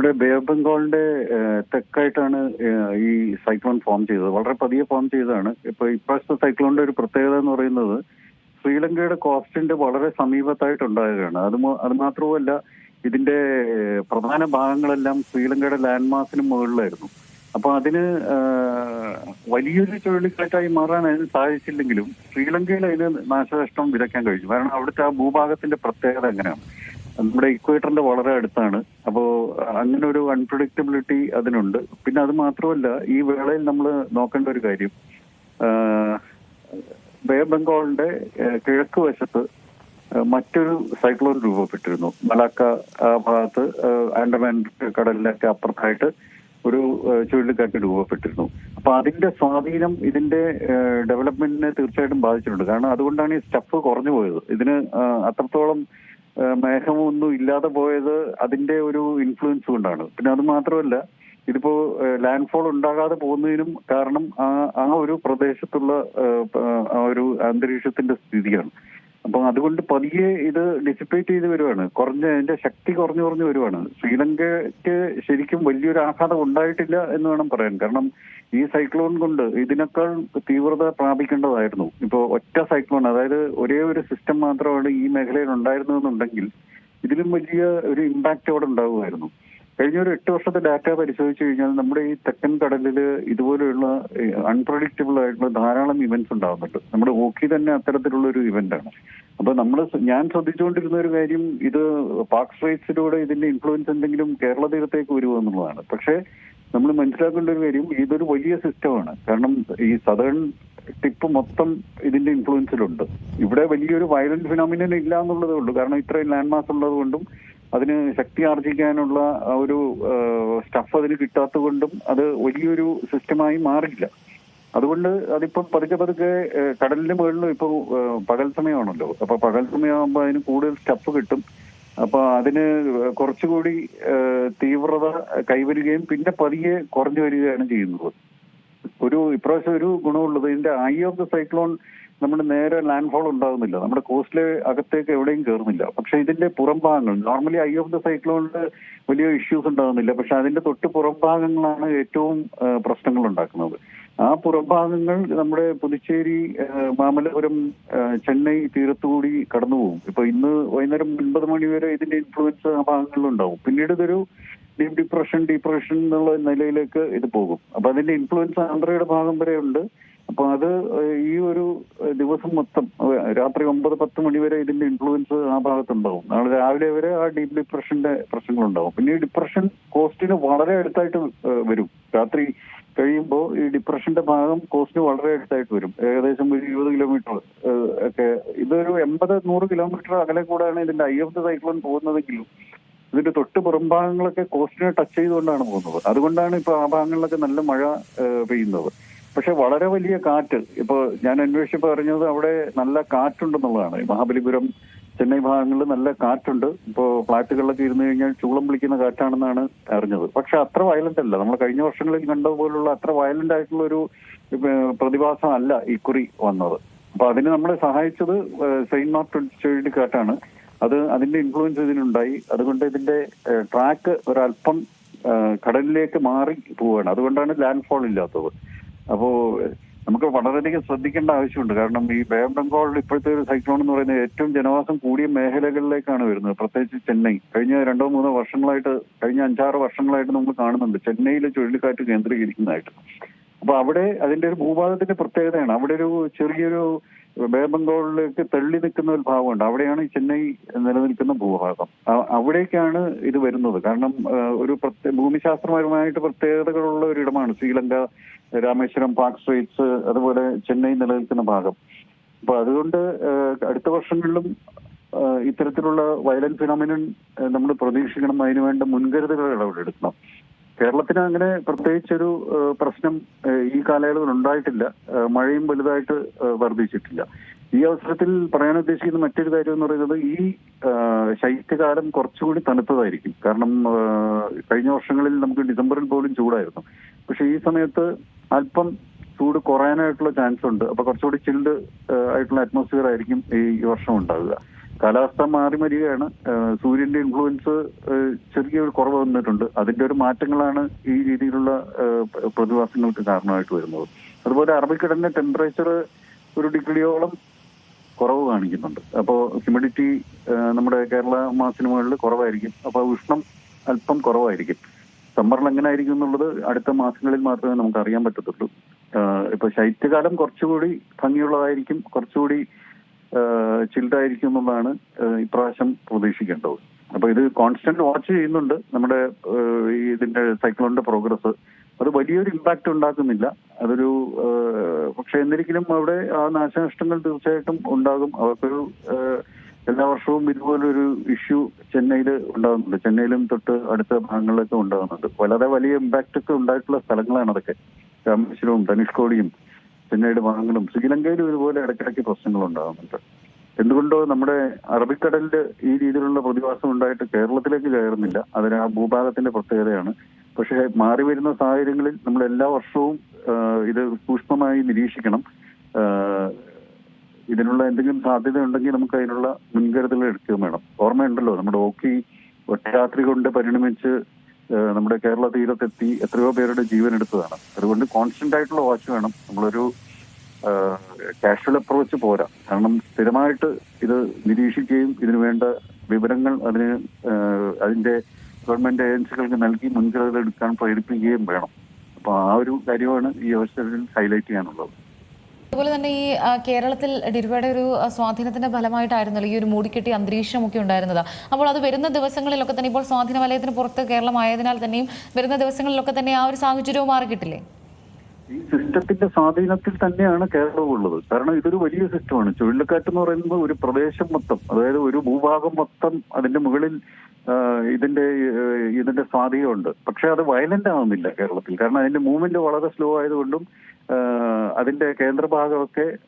നമ്മുടെ bay of ബംഗാളിന്റെ തെക്കായിട്ടാണ് ഈ cyclone form ചെയ്തത്. വളരെ പതിയെ ഫോം ചെയ്തതാണ്. ഇപ്പൊ ഇപ്രാവശ്യത്തെ സൈക്ലോണിന്റെ ഒരു പ്രത്യേകത എന്ന് പറയുന്നത് ശ്രീലങ്കയുടെ കോസ്റ്റിന്റെ വളരെ സമീപത്തായിട്ടുണ്ടാകുകയാണ് അത് അത് മാത്രവുമല്ല ഇതിന്റെ പ്രധാന ഭാഗങ്ങളെല്ലാം ശ്രീലങ്കയുടെ ലാൻഡ് മാസിന് മുകളിലായിരുന്നു. അപ്പൊ അതിന് വലിയൊരു ചുഴലിക്കാറ്റായി മാറാൻ അതിന് സാധിച്ചില്ലെങ്കിലും ശ്രീലങ്കയിൽ അതിന് നാശനഷ്ടം വിതയ്ക്കാൻ കഴിഞ്ഞു. കാരണം അവിടുത്തെ ആ ഭൂഭാഗത്തിന്റെ പ്രത്യേകത എങ്ങനെയാണ്? നമ്മുടെ ഇക്വേറ്ററിന്റെ വളരെ അടുത്താണ്. അപ്പോ അങ്ങനെ ഒരു അൺപ്രഡിക്റ്റബിലിറ്റി അതിനുണ്ട്. പിന്നെ അത് മാത്രമല്ല ഈ വേളയിൽ നമ്മൾ നോക്കേണ്ട ഒരു കാര്യം. വേ ബംഗാളിന്റെ കിഴക്ക് വശത്ത് മറ്റൊരു സൈക്ലോൺ രൂപപ്പെട്ടിരുന്നു. മലാക്ക ഭാഗത്ത് ആൻഡമാൻ കടലിലൊക്കെ അപ്പുറത്തായിട്ട് ഒരു ചുഴലിക്കാറ്റ് രൂപപ്പെട്ടിരുന്നു. അപ്പൊ അതിന്റെ സ്വാധീനം ഇതിന്റെ ഡെവലപ്മെന്റിനെ തീർച്ചയായിട്ടും ബാധിച്ചിട്ടുണ്ട്. കാരണം അതുകൊണ്ടാണ് ഈ സ്റ്റഫ് കുറഞ്ഞു പോയത്. ഇതിന് അത്രത്തോളം മേഘമൊന്നും ഇല്ലാതെ പോയത് അതിന്റെ ഒരു ഇൻഫ്ലുവൻസ് കൊണ്ടാണ്. പിന്നെ അത് മാത്രമല്ല ഇതിപ്പോ ലാൻഡ് ഫോൾ ഉണ്ടാകാതെ പോകുന്നതിനും കാരണം ആ ഒരു പ്രദേശത്തുള്ള ആ ഒരു അന്തരീക്ഷത്തിന്റെ സ്ഥിതിയാണ്. അപ്പം അതുകൊണ്ട് പതിയെ ഇത് ഡിസിപ്പേറ്റ് ചെയ്ത് വരുവാണ്. കുറഞ്ഞ അതിന്റെ ശക്തി കുറഞ്ഞു കുറഞ്ഞു വരുവാണ്. ശ്രീലങ്കയ്ക്ക് ശരിക്കും വലിയൊരു ആഘാതം ഉണ്ടായിട്ടില്ല എന്ന് വേണം പറയാൻ. കാരണം ഈ സൈക്ലോൺ കൊണ്ട് ഇതിനേക്കാൾ തീവ്രത പ്രാപിക്കേണ്ടതായിരുന്നു. ഇപ്പോ ഒറ്റ സൈക്ലോൺ അതായത് ഒരേ ഒരു സിസ്റ്റം മാത്രമാണ് ഈ മേഖലയിൽ ഉണ്ടായിരുന്നതെന്നുണ്ടെങ്കിൽ ഇതിലും വലിയ ഒരു ഇമ്പാക്റ്റ് അവിടെ ഉണ്ടാകുമായിരുന്നു കഴിഞ്ഞ ഒരു എട്ട് വർഷത്തെ ഡാറ്റ പരിശോധിച്ചു കഴിഞ്ഞാൽ നമ്മുടെ ഈ തെക്കൻ കടലിൽ ഇതുപോലെയുള്ള അൺപ്രഡിക്റ്റബിൾ ആയിട്ടുള്ള ധാരാളം ഇവന്റ്സ് ഉണ്ടാകുന്നുണ്ട് നമ്മുടെ ഹോക്കി തന്നെ അത്തരത്തിലുള്ള ഒരു ഇവന്റ് ആണ്. അപ്പൊ നമ്മൾ ഞാൻ ശ്രദ്ധിച്ചുകൊണ്ടിരുന്ന ഒരു കാര്യം ഇത് പാക് സ്ട്രൈറ്റ്സിലൂടെ ഇതിന്റെ ഇൻഫ്ലുവൻസ് എന്തെങ്കിലും കേരള തീരത്തേക്ക് വരുമോ എന്നുള്ളതാണ്. പക്ഷേ നമ്മൾ മനസ്സിലാക്കേണ്ട ഒരു കാര്യം ഇതൊരു വലിയ സിസ്റ്റമാണ് കാരണം ഈ സദേൺ ടിപ്പ് മൊത്തം ഇതിന്റെ ഇൻഫ്ലുവൻസിലുണ്ട് ഇവിടെ വലിയൊരു വയലന്റ് ഫിനോമിനൻ ഇല്ല എന്നുള്ളതേ ഉള്ളൂ. കാരണം ഇത്രയും ലാൻഡ് മാസ് ഉള്ളത് കൊണ്ടും അതിന് ശക്തി ആർജിക്കാനുള്ള ഒരു സ്റ്റഫ് അതിന് കിട്ടാത്ത കൊണ്ടും അത് വലിയൊരു സിസ്റ്റമായി മാറില്ല അതുകൊണ്ട് അതിപ്പം പതുക്കെ പതുക്കെ കടലിന്റെ മുകളിൽ ഇപ്പൊ പകൽ സമയമാണല്ലോ. അപ്പൊ പകൽ സമയമാകുമ്പോൾ അതിന് കൂടുതൽ സ്റ്റഫ് കിട്ടും. അപ്പൊ അതിന് കുറച്ചുകൂടി തീവ്രത കൈവരികയും പിന്നെ പതിയെ കുറഞ്ഞു വരികയാണ് ചെയ്യുന്നത്. ഒരു ഇപ്രാവശ്യം ഒരു ഗുണമുള്ളത് ഇതിന്റെ ഐ ഓഫ് ദ സൈക്ലോൺ നമ്മുടെ നേരെ ലാൻഡ് ഫോൾ ഉണ്ടാകുന്നില്ല. നമ്മുടെ കോസ്റ്റിലെ അകത്തേക്ക് എവിടെയും കയറുന്നില്ല പക്ഷെ ഇതിന്റെ പുറം ഭാഗങ്ങൾ നോർമലി ഐ ഓഫ് ദ സൈക്ലോണിൽ വലിയ ഇഷ്യൂസ് ഉണ്ടാകുന്നില്ല. പക്ഷെ അതിന്റെ തൊട്ട് പുറം ഭാഗങ്ങളാണ് ഏറ്റവും പ്രശ്നങ്ങൾ ഉണ്ടാക്കുന്നത്. ആ പുറംഭാഗങ്ങൾ നമ്മുടെ പുതുച്ചേരി മാമല്ലപുരം ചെന്നൈ തീരത്തുകൂടി കടന്നു പോകും ഇപ്പൊ ഇന്ന് വൈകുന്നേരം ഒൻപത് മണി വരെ ഇതിന്റെ ഇൻഫ്ലുവൻസ് ആ ഭാഗങ്ങളിലുണ്ടാവും. പിന്നീട് ഇതൊരു ഡീപ് ഡിപ്രഷൻ ഡിപ്രഷൻ എന്നുള്ള നിലയിലേക്ക് ഇത് പോകും. അപ്പൊ അതിന്റെ ഇൻഫ്ലുവൻസ് ആന്ധ്രയുടെ ഭാഗം വരെ ഉണ്ട്. അപ്പൊ അത് ഈ ഒരു ദിവസം മൊത്തം രാത്രി ഒമ്പത് പത്ത് മണി വരെ ഇതിന്റെ ഇൻഫ്ലുവൻസ് ആ ഭാഗത്തുണ്ടാവും. നാളെ രാവിലെ വരെ ആ ഡീപ് ഡിപ്രഷന്റെ പ്രശ്നങ്ങളുണ്ടാവും. പിന്നെ ഈ ഡിപ്രഷൻ കോസ്റ്റിന് വളരെ അടുത്തായിട്ട് വരും. രാത്രി കഴിയുമ്പോൾ ഈ ഡിപ്രഷന്റെ ഭാഗം കോസ്റ്റിന് വളരെ അടുത്തായിട്ട് വരും. ഏകദേശം ഒരു ഇരുപത് കിലോമീറ്റർ ഒക്കെ. ഇതൊരു എൺപത് നൂറ് കിലോമീറ്റർ അകലെ കൂടെയാണ് ഇതിന്റെ ഐ ദ സൈക്ലോൺ പോകുന്നതെങ്കിലും ഇതിന്റെ തൊട്ട് പുറം ഭാഗങ്ങളൊക്കെ കോസ്റ്റിനെ ടച്ച് ചെയ്തുകൊണ്ടാണ് പോകുന്നത്. അതുകൊണ്ടാണ് ഇപ്പൊ ആ ഭാഗങ്ങളിലൊക്കെ നല്ല മഴ പെയ്യുന്നത്. പക്ഷെ വളരെ വലിയ കാറ്റ് ഇപ്പൊ ഞാൻ അന്വേഷിച്ചപ്പോൾ അറിഞ്ഞത് അവിടെ നല്ല കാറ്റുണ്ടെന്നുള്ളതാണ്. മഹാബലിപുരം ചെന്നൈ ഭാഗങ്ങളിൽ നല്ല കാറ്റുണ്ട്. ഇപ്പോ ഫ്ളാറ്റുകളിലൊക്കെ ഇരുന്ന് കഴിഞ്ഞാൽ ചൂളം വിളിക്കുന്ന കാറ്റാണെന്നാണ് അറിഞ്ഞത്. പക്ഷെ അത്ര വയലന്റ് അല്ല. നമ്മൾ കഴിഞ്ഞ വർഷങ്ങളിൽ കണ്ടതുപോലുള്ള അത്ര വയലന്റ് ആയിട്ടുള്ള ഒരു പ്രതിഭാസം അല്ല ഇക്കുറി വന്നത്. അപ്പൊ അതിന് നമ്മളെ സഹായിച്ചത് സെയിൻ നോട്ട് ചുഴലിക്കാറ്റാണ് അത് അതിന്റെ ഇൻഫ്ലുവൻസ് ഇതിനുണ്ടായി. അതുകൊണ്ട് ഇതിന്റെ ട്രാക്ക് ഒരല്പം കടലിലേക്ക് മാറി പോവുകയാണ് അതുകൊണ്ടാണ് ലാൻഡ് ഫോൾ ഇല്ലാത്തത്. അപ്പോ നമുക്ക് വളരെയധികം ശ്രദ്ധിക്കേണ്ട ആവശ്യമുണ്ട്. കാരണം ഈ ബേ ഓഫ് ഇപ്പോഴത്തെ ഒരു സൈക്ലോൺ എന്ന് പറയുന്നത് ഏറ്റവും ജനവാസം കൂടിയ മേഖലകളിലേക്കാണ് വരുന്നത്. പ്രത്യേകിച്ച് ചെന്നൈ. കഴിഞ്ഞ രണ്ടോ മൂന്നോ വർഷങ്ങളായിട്ട് കഴിഞ്ഞ അഞ്ചാറ് വർഷങ്ങളായിട്ട് നമ്മൾ കാണുന്നുണ്ട്. ചെന്നൈയിൽ ചുഴലിക്കാറ്റ് കേന്ദ്രീകരിക്കുന്നതായിട്ട്. അപ്പൊ അവിടെ അതിന്റെ ഒരു ഭൂഭാഗത്തിന്റെ പ്രത്യേകതയാണ്. അവിടെ ഒരു ചെറിയൊരു ബംഗാളിലേക്ക് തള്ളി നിൽക്കുന്ന ഒരു ഭാഗമുണ്ട്. അവിടെയാണ് ചെന്നൈ നിലനിൽക്കുന്ന ഭൂഭാഗം. അവിടേക്കാണ് ഇത് വരുന്നത്. കാരണം ഒരു പ്രത്യേക ഭൂമിശാസ്ത്രപരമായിട്ട് പ്രത്യേകതകളുള്ള ഒരിടമാണ് ശ്രീലങ്ക രാമേശ്വരം പാക് സ്ട്രീറ്റ്സ് അതുപോലെ ചെന്നൈ നിലനിൽക്കുന്ന ഭാഗം. അപ്പൊ അതുകൊണ്ട് അടുത്ത വർഷങ്ങളിലും ഇത്തരത്തിലുള്ള വയലന്റ് ഫിനോമിനൻ നമ്മൾ പ്രതീക്ഷിക്കണം. അതിനുവേണ്ട മുൻകരുതലുകൾ അവിടെ എടുക്കണം. കേരളത്തിന് അങ്ങനെ പ്രത്യേകിച്ചൊരു പ്രശ്നം ഈ കാലയളവിൽ ഉണ്ടായിട്ടില്ല. മഴയും വലുതായിട്ട് വർദ്ധിച്ചിട്ടില്ല. ഈ അവസരത്തിൽ പറയാൻ ഉദ്ദേശിക്കുന്ന മറ്റൊരു കാര്യം എന്ന് പറയുന്നത് ഈ ശൈത്യകാലം കുറച്ചുകൂടി തണുത്തതായിരിക്കും. കാരണം കഴിഞ്ഞ വർഷങ്ങളിൽ നമുക്ക് ഡിസംബറിൽ പോലും ചൂടായിരുന്നു. പക്ഷെ ഈ സമയത്ത് അല്പം ചൂട് കുറയാനായിട്ടുള്ള ചാൻസ് ഉണ്ട് അപ്പൊ കുറച്ചുകൂടി ചിൽഡ് ആയിട്ടുള്ള അറ്റ്മോസ്ഫിയർ ആയിരിക്കും ഈ വർഷം ഉണ്ടാവുക. കാലാവസ്ഥ മാറി വരികയാണ് സൂര്യന്റെ ഇൻഫ്ലുവൻസ് ചെറിയ ഒരു കുറവ് വന്നിട്ടുണ്ട്. അതിന്റെ ഒരു മാറ്റങ്ങളാണ് ഈ രീതിയിലുള്ള പ്രതിഭാസങ്ങൾക്ക് കാരണമായിട്ട് വരുന്നത്. അതുപോലെ അറബിക്കടലിന്റെ ടെമ്പറേച്ചർ ഒരു ഡിഗ്രിയോളം കുറവ് കാണിക്കുന്നുണ്ട്. അപ്പോൾ ഹ്യൂമിഡിറ്റി നമ്മുടെ കേരള മാസത്തിന് മുകളിൽ കുറവായിരിക്കും. അപ്പോൾ ഉഷ്ണം അല്പം കുറവായിരിക്കും. സമ്മറിൽ എങ്ങനെ ആയിരിക്കും എന്നുള്ളത് അടുത്ത മാസങ്ങളിൽ മാത്രമേ നമുക്ക് അറിയാൻ പറ്റത്തുള്ളൂ. ഇപ്പൊ ശൈത്യകാലം കുറച്ചുകൂടി ഭംഗിയുള്ളതായിരിക്കും. കുറച്ചുകൂടി ചിൽഡായിരിക്കും എന്നുള്ളതാണ് ഏഹ് ഇപ്രാവശ്യം പ്രതീക്ഷിക്കേണ്ടത്. അപ്പൊ ഇത് കോൺസ്റ്റന്റ് വാച്ച് ചെയ്യുന്നുണ്ട്. നമ്മുടെ ഈ ഇതിന്റെ സൈക്ലോണിന്റെ പ്രോഗ്രസ് അത് വലിയൊരു ഇമ്പാക്ട് ഉണ്ടാക്കുന്നില്ല. അതൊരു പക്ഷെ എന്നിരിക്കലും അവിടെ ആ നാശനഷ്ടങ്ങൾ തീർച്ചയായിട്ടും ഉണ്ടാകും. അവർക്കൊരു എല്ലാ വർഷവും ഇതുപോലൊരു ഇഷ്യൂ ചെന്നൈയിൽ ഉണ്ടാകുന്നുണ്ട്. ചെന്നൈയിലും തൊട്ട് അടുത്ത ഭാഗങ്ങളിലൊക്കെ ഉണ്ടാകുന്നുണ്ട്. വളരെ വലിയ ഇമ്പാക്റ്റ് ഒക്കെ ഉണ്ടായിട്ടുള്ള സ്ഥലങ്ങളാണ് അതൊക്കെ. രാമേശ്വരവും ധനുഷ്കോടിയും ചെന്നൈയുടെ വാങ്ങലും. ശ്രീലങ്കയിലും ഇതുപോലെ ഇടയ്ക്കിടയ്ക്ക് പ്രശ്നങ്ങൾ ഉണ്ടാകുന്നുണ്ട് എന്തുകൊണ്ടോ നമ്മുടെ അറബിക്കടലിൽ ഈ രീതിയിലുള്ള പ്രതിഭാസം ഉണ്ടായിട്ട് കേരളത്തിലേക്ക് കയറുന്നില്ല. അതിന് ആ ഭൂഭാഗത്തിന്റെ പ്രത്യേകതയാണ്. പക്ഷേ മാറി വരുന്ന സാഹചര്യങ്ങളിൽ നമ്മൾ എല്ലാ വർഷവും ഇത് സൂക്ഷ്മമായി നിരീക്ഷിക്കണം. ഇതിനുള്ള എന്തെങ്കിലും സാധ്യത ഉണ്ടെങ്കിൽ നമുക്ക് അതിനുള്ള മുൻകരുതലുകൾ എടുക്കുകയും വേണം. ഓർമ്മയുണ്ടല്ലോ നമ്മുടെ ഓക്കി ഒറ്റരാത്രി കൊണ്ട് പരിണമിച്ച് നമ്മുടെ കേരള തീരത്തെത്തി എത്രയോ പേരുടെ ജീവൻ എടുത്തതാണ്. അതുകൊണ്ട് കോൺസ്റ്റന്റ് ആയിട്ടുള്ള വാച്ച് വേണം. നമ്മളൊരു കാഷ്വൽ അപ്രോച്ച് പോരാ. കാരണം സ്ഥിരമായിട്ട് ഇത് നിരീക്ഷിക്കുകയും ഇതിനു വേണ്ട വിവരങ്ങൾ അതിന് അതിന്റെ ഗവൺമെന്റ് ഏജൻസികൾക്ക് നൽകി മുൻകരുതൽ എടുക്കാൻ പ്രേരിപ്പിക്കുകയും വേണം. അപ്പൊ ആ ഒരു കാര്യമാണ് ഈ അവസരത്തിൽ ഹൈലൈറ്റ് ചെയ്യാനുള്ളത്. അതുപോലെ തന്നെ ഈ കേരളത്തിൽ ഡിരുവയുടെ ഒരു സ്വാധീനത്തിന്റെ ഫലമായിട്ടായിരുന്നല്ലോ ഈ ഒരു മൂടിക്കെട്ടി അന്തരീക്ഷമൊക്കെ ഉണ്ടായിരുന്നത്. അപ്പോൾ അത് വരുന്ന ദിവസങ്ങളിലൊക്കെ തന്നെ ഇപ്പോൾ സ്വാധീന വലയത്തിന് പുറത്ത് കേരളമായതിനാൽ തന്നെയും വരുന്ന ദിവസങ്ങളിലൊക്കെ തന്നെ ആ ഒരു സാഹചര്യവും മാറി കിട്ടില്ലേ ഈ സിസ്റ്റത്തിന്റെ സ്വാധീനത്തിൽ തന്നെയാണ് കേരളം ഉള്ളത്. കാരണം ഇതൊരു വലിയ സിസ്റ്റമാണ്. ചുഴലിക്കാറ്റ് എന്ന് പറയുന്നത് ഒരു പ്രദേശം മൊത്തം അതായത് ഒരു ഭൂഭാഗം മൊത്തം അതിന്റെ മുകളിൽ ഇതിന്റെ ഇതിന്റെ സ്വാധീനമുണ്ട്. പക്ഷെ അത് വയലന്റ് ആവുന്നില്ല കേരളത്തിൽ. കാരണം അതിന്റെ മൂവ്മെന്റ് വളരെ സ്ലോ ആയതുകൊണ്ടും അതിന്റെ കേന്ദ്രഭാഗമൊക്കെ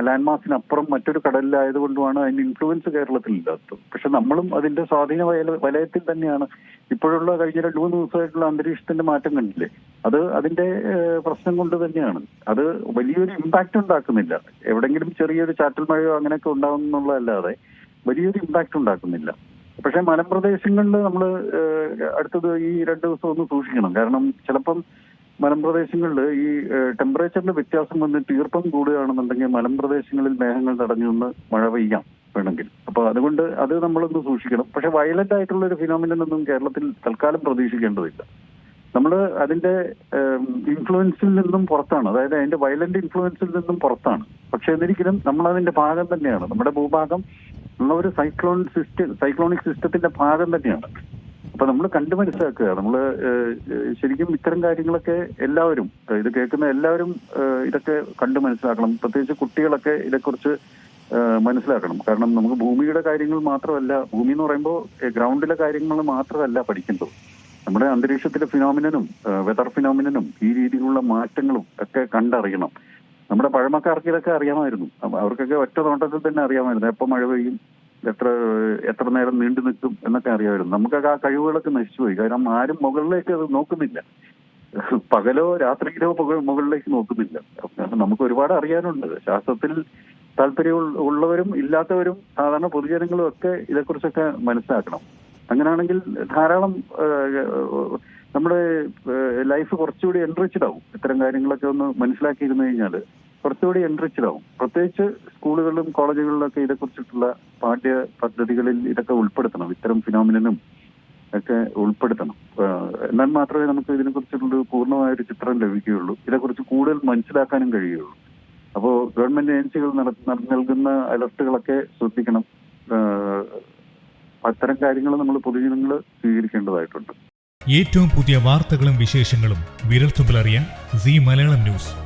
ലാൻഡ് മാസിനപ്പുറം മറ്റൊരു കടലിലായതുകൊണ്ടുമാണ് അതിന്റെ ഇൻഫ്ലുവൻസ് കേരളത്തിൽ ഇല്ലാത്തത്. പക്ഷെ നമ്മളും അതിന്റെ സ്വാധീന വല- വലയത്തിൽ തന്നെയാണ്. ഇപ്പോഴുള്ള കഴിഞ്ഞ രണ്ടു മൂന്ന് ദിവസമായിട്ടുള്ള അന്തരീക്ഷത്തിന്റെ മാറ്റം കണ്ടില്ലേ? അത് അതിന്റെ പ്രശ്നം കൊണ്ട് തന്നെയാണ്. അത് വലിയൊരു ഇമ്പാക്റ്റ് ഉണ്ടാക്കുന്നില്ല. എവിടെങ്കിലും ചെറിയൊരു ചാറ്റൽ മഴയോ അങ്ങനെയൊക്കെ ഉണ്ടാകുന്നുള്ളതല്ലാതെ വലിയൊരു ഇമ്പാക്റ്റ് ഉണ്ടാക്കുന്നില്ല. പക്ഷെ മലമ്പ്രദേശങ്ങളിൽ നമ്മൾ അടുത്തത് ഈ രണ്ട് ദിവസം ഒന്ന് സൂക്ഷിക്കണം. കാരണം ചിലപ്പം മലമ്പ്രദേശങ്ങളിൽ ഈ ടെമ്പറേച്ചറിന്റെ വ്യത്യാസം വന്നിട്ട് തീർപ്പം കൂടുകയാണെന്നുണ്ടെങ്കിൽ മലമ്പ്രദേശങ്ങളിൽ മേഘങ്ങൾ തടഞ്ഞു നിന്ന് മഴ പെയ്യാം വേണമെങ്കിൽ. അപ്പൊ അതുകൊണ്ട് അത് നമ്മളൊന്ന് സൂക്ഷിക്കണം. പക്ഷെ വയലന്റ് ആയിട്ടുള്ള ഒരു ഫിനോമിനൻ ഒന്നും കേരളത്തിൽ തൽക്കാലം പ്രതീക്ഷിക്കേണ്ടതില്ല. നമ്മൾ അതിന്റെ ഇൻഫ്ലുവൻസിൽ നിന്നും പുറത്താണ്. അതായത് അതിന്റെ വയലന്റ് ഇൻഫ്ലുവൻസിൽ നിന്നും പുറത്താണ്. പക്ഷെ എന്നിരിക്കലും നമ്മൾ അതിന്റെ ഭാഗം തന്നെയാണ്. നമ്മുടെ ഭൂഭാഗം ഉള്ള ഒരു സൈക്ലോൺ സിസ്റ്റം സൈക്ലോണിക് സിസ്റ്റത്തിന്റെ ഭാഗം തന്നെയാണ്. അപ്പൊ നമ്മൾ കണ്ടു മനസ്സിലാക്കുക. നമ്മൾ ശരിക്കും ഇത്തരം കാര്യങ്ങളൊക്കെ എല്ലാവരും ഇത് കേൾക്കുന്ന എല്ലാവരും ഇതൊക്കെ കണ്ടു മനസ്സിലാക്കണം. പ്രത്യേകിച്ച് കുട്ടികളൊക്കെ ഇതേക്കുറിച്ച് മനസ്സിലാക്കണം. കാരണം നമുക്ക് ഭൂമിയുടെ കാര്യങ്ങൾ മാത്രമല്ല ഭൂമി എന്ന് പറയുമ്പോൾ ഗ്രൗണ്ടിലെ കാര്യങ്ങൾ മാത്രമല്ല പഠിക്കുന്നത്. നമ്മുടെ അന്തരീക്ഷത്തിലെ ഫിനോമിനനും വെതർ ഫിനോമിനനും ഈ രീതിയിലുള്ള മാറ്റങ്ങളും ഒക്കെ കണ്ടറിയണം. നമ്മുടെ പഴമക്കാർക്ക് ഇതൊക്കെ അറിയാമായിരുന്നു അവർക്കൊക്കെ ഒറ്റ നോട്ടത്തിൽ തന്നെ അറിയാമായിരുന്നു. എപ്പോൾ മഴ പെയ്യും? എത്ര എത്ര നേരം നീണ്ടു നിൽക്കും എന്നൊക്കെ അറിയാമായിരുന്നു. നമുക്കൊക്കെ ആ കഴിവുകളൊക്കെ നശിച്ചുപോയി കാരണം ആരും മുകളിലേക്ക് അത് നോക്കുന്നില്ല. പകലോ രാത്രിയിലോ മുക- മുകളിലേക്ക് നോക്കുന്നില്ല. കാരണം നമുക്ക് ഒരുപാട് അറിയാനുണ്ട്. ശാസ്ത്രത്തിൽ താല്പര്യം ഉള്ളവരും ഇല്ലാത്തവരും സാധാരണ പൊതുജനങ്ങളും ഒക്കെ ഇതേക്കുറിച്ചൊക്കെ മനസ്സിലാക്കണം. അങ്ങനെയാണെങ്കിൽ ധാരാളം നമ്മുടെ ലൈഫ് കുറച്ചുകൂടി എൻറിച്ച്ഡ് ആവും. ഇത്തരം കാര്യങ്ങളൊക്കെ ഒന്ന് മനസ്സിലാക്കിയിരുന്നു കഴിഞ്ഞാൽ കുറച്ചുകൂടി എൻറിച്ച്ഡ് പ്രത്യേകിച്ച് സ്കൂളുകളിലും കോളേജുകളിലൊക്കെ ഇതേക്കുറിച്ചിട്ടുള്ള പാഠ്യ പദ്ധതികളിൽ ഇതൊക്കെ ഉൾപ്പെടുത്തണം. ഇത്തരം ഫിനോമിനും ഒക്കെ ഉൾപ്പെടുത്തണം. എന്നാൽ മാത്രമേ നമുക്ക് ഇതിനെക്കുറിച്ചുള്ള പൂർണമായ ഒരു ചിത്രം ലഭിക്കുകയുള്ളൂ. ഇതേക്കുറിച്ച് കൂടുതൽ മനസ്സിലാക്കാനും കഴിയുകയുള്ളൂ. അപ്പോൾ ഗവൺമെന്റ് ഏജൻസികൾ നൽകുന്ന അലർട്ടുകളൊക്കെ ശ്രദ്ധിക്കണം. അത്തരം കാര്യങ്ങൾ നമ്മൾ പൊതുജനങ്ങൾ സ്വീകരിക്കേണ്ടതായിട്ടുണ്ട്. ഏറ്റവും പുതിയ വാർത്തകളും വിശേഷങ്ങളും വിരൽത്തുമ്പിലറിയാൻ സി മലയാളം ന്യൂസ്.